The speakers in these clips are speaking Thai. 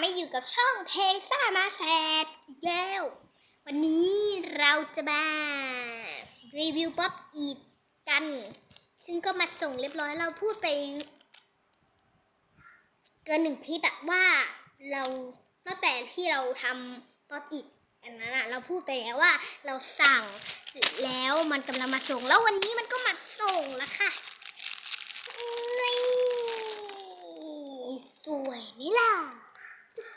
ไม่อยู่กับช่องเพลงซ่ามาแสบอีกแล้ว วันนี้เราจะมารีวิวป๊อปอีดกัน ซึ่งก็มาส่งเรียบร้อยเราพูดไป เกินหนึ่งคลิปอะว่าเราตั้งแต่ที่เราทำป๊อปอีดอันนั้นอะเราพูดไปแล้วว่าเราสั่งแล้วมันกำลังมาส่ง แล้ววันนี้มันก็มาส่งแล้วค่ะนี่สวยไหมล่ะ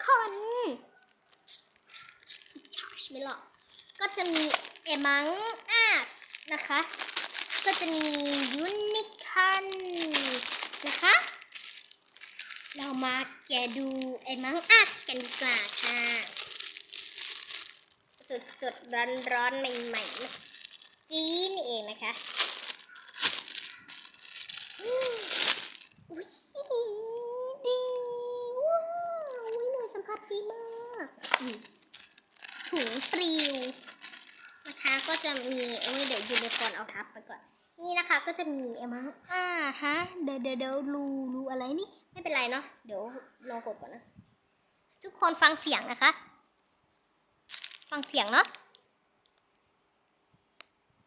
คนอิจฉาใช่ไหมล่ะก็จะมีเอมังอาสนะคะ ก็จะมียูนิคันนะคะ เรามาแกะดูเอมังอาสกันดีกว่าค่ะสดสดร้อนร้อนๆใหม่ๆกีนี่เองนะคะอุ้ยดีว้าวอุ๊ยหน่วยสัมผัส ดีมากถุงปลิวนะคะก็จะมีเอ้ยเดี๋ยวยูนิคอนเอาทับไปก่อน นี่นะคะก็จะมีเอ็มังอ่าฮะเดี๋ยวเดี๋ยวเดี๋ยวรูรูอะไรนี่ไม่เป็นไรเนาะเดี๋ยวลองกดก่อนนะ ทุกคนฟังเสียงนะคะ ฟังเสียงเนาะ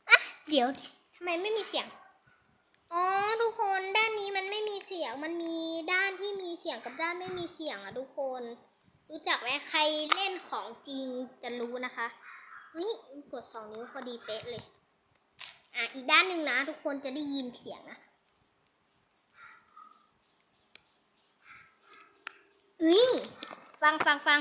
อะเดี๋ยวทำไมไม่มีเสียงอ๋อทุกคนด้านนี้มันไม่มีเสียงมันมีด้านที่มีเสียงกับด้านไม่มีเสียงอะทุกคน รู้จักไหมใครเล่นของจริงจะรู้นะคะเฮ้ยกดสองนิ้วพอดีเป๊ะเลย อะอีกด้านหนึ่งนะ ทุกคนจะได้ยินเสียงนะเฮ้ยฟังฟังฟัง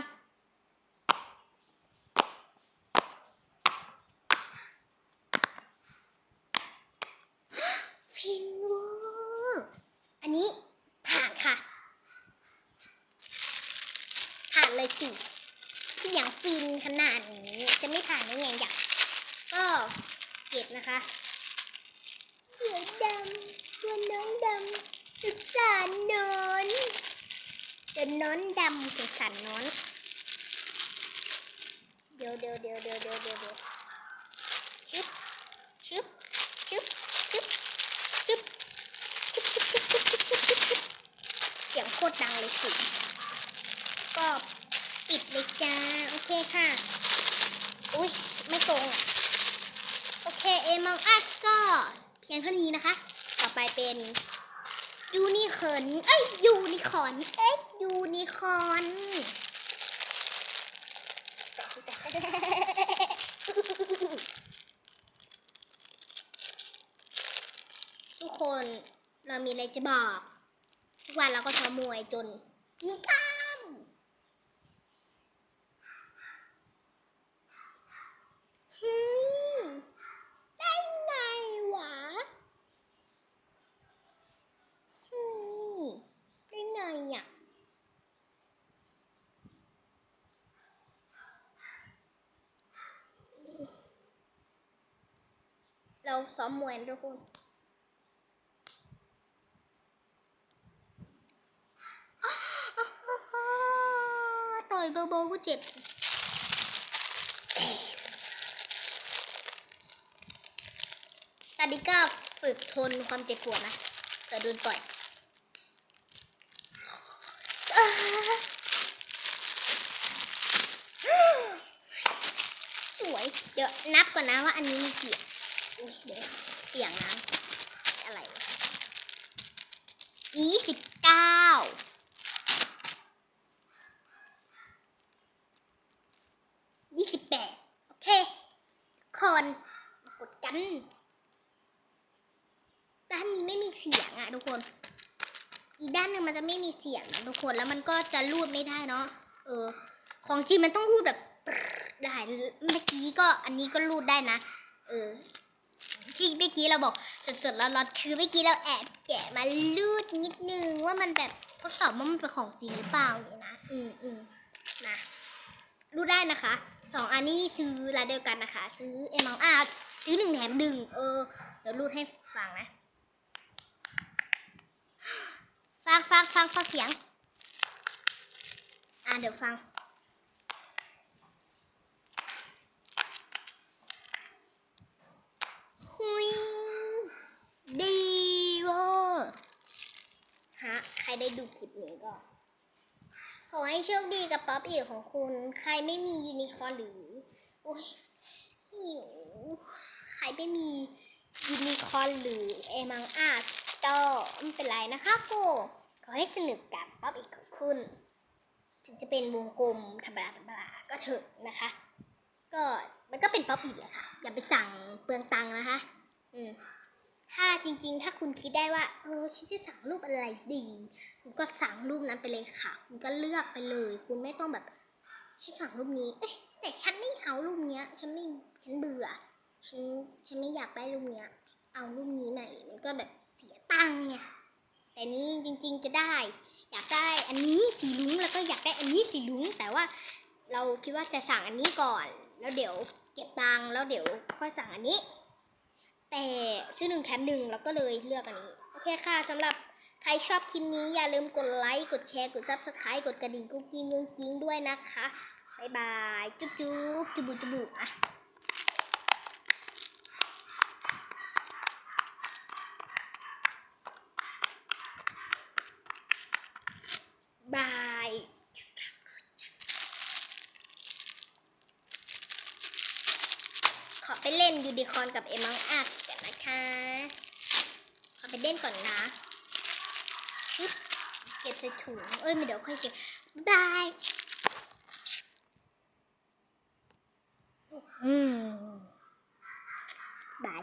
ิที่อย่างฟินขนาดนี้จะไม่ผ่านได้ไงอยากก็เก็บนะคะเสือดำตัวน้องดำสุสานนอนเดี๋วน้อนดำสุสานนอนเดี๋ยวเดี๋ยวเดี๋ยวเดี๋ยวเดี๋ยวเดี๋ยวเดี๋ยบชุบชุบชุบชุบชุบเสียงโคตรดังเลยสิ ปิดเลยจ้า โอเคค่ะ อุ้ยไม่ตรงอะโอเคเอมองอัสก็เพียงเท่านี้นะคะ ต่อไปเป็นยูนิคอนเอ้ยยูนิคอนเอ้ยยูนิคอนทุกคนเรามีอะไรจะบอก ทุกวันเราก็ซ้อมมวยจนมีกล้ามฮึมได้ไงวะฮึมได้ไงอะ เราซ้อมมวยนะทุกคนต่อยเบาๆก็เจ็บตอนนี้ก็ฝึกทนความเจ็บปวดนะแต่โดนต่อยสวย เดี๋ยวนับก่อนนะว่าอันนี้มีกี่ เดี๋ยวเสียงน้ำอะไรยี่สิบเก้ายี่สิบแปดโอเคคอนกดกันด้านนี้ไม่มีเสียงอะทุกคน อีกด้านหนึ่งมันจะไม่มีเสียงนะทุกคนแล้วมันก็จะรูดไม่ได้เนาะเออ ของจริงมันต้องรูดแบบได้เมื่อกี้ก็อันนี้ก็รูดได้นะ เออ ที่เมื่อกี้เราบอกสดๆร้อนๆคือเมื่อกี้เราแอบแกะมาลูดนิดนึงว่ามันแบบทดสอบว่ามันเป็นของจริงหรือเปล่าเนี่ยนะอืมอืมนะรู้ได้นะคะสองอันนี้ซื้อรายเดียวกันนะคะ ซื้อเอมองอาซื้อหนึ่งแถมหนึ่งเออเดี๋ยวรูดให้ฟังนะฟังฟังฟังฟังเสียง อ่าเดี๋ยวฟัง หุยดีเวอร์ฮะ ใคร ได้ดูคลิปนี้ก็ขอให้โชคดีกับป๊อปอีกของคุณ ใครไม่มียูนิคอร์หรือโอ้ยหิวใครไม่มียูนิคอร์หรือเอมังอาสก็ไม่เป็นไรนะคะโกขอให้สนุกกับป๊อปอีกของคุณถึงจะเป็นวงกลมธรรมดาธรรมดาก็เถอะนะคะ ก็มันก็เป็นป๊อปอีกแหละค่ะ อย่าไปสั่งเปลืองตังค์นะคะ อืม ถ้าจริงๆ ถ้าคุณคิดได้ว่า เออฉันจะสั่งรูปอะไรดี คุณก็สั่งรูปนั้นไปเลยค่ะ คุณก็เลือกไปเลย คุณไม่ต้องแบบฉันสั่งรูปนี้ เอ๊ะ แต่ฉันไม่เอารูปเนี้ย ฉันไม่ฉันเบื่อ ฉันฉันไม่อยากได้รูปเนี้ย เอารูปนี้ใหม่มันก็แบบเสียตังค์ไงแต่นี้จริงๆจะได้ อยากได้อันนี้สีลุ้งแล้วก็อยากได้อันนี้สีลุ้ง แต่ว่าเราคิดว่าจะสั่งอันนี้ก่อน แล้วเดี๋ยวเก็บตังค์แล้วเดี๋ยวค่อยสั่งอันนี้ แต่ซื้อหนึ่งแถมหนึ่งเราก็เลยเลือกอันนี้ โอเคค่ะสำหรับใครชอบคลิปนี้อย่าลืมกดไลค์ กดแชร์ กดซับสไครต์กดกระดิ่งกุ๊กกิ้งกุ๊กกิ้งด้วยนะคะ บ๊ายบาย จุ๊บจุ๊บจุบุจุบุอะ อไปเล่นยูดิคอนกับเอมังอัดกันนะคะ ขอไปเล่นก่อนนะปิ๊บเก็บใส่ถุง เอ้ยไม่เดี๋ยวค่อยเก็บบายอืมบาย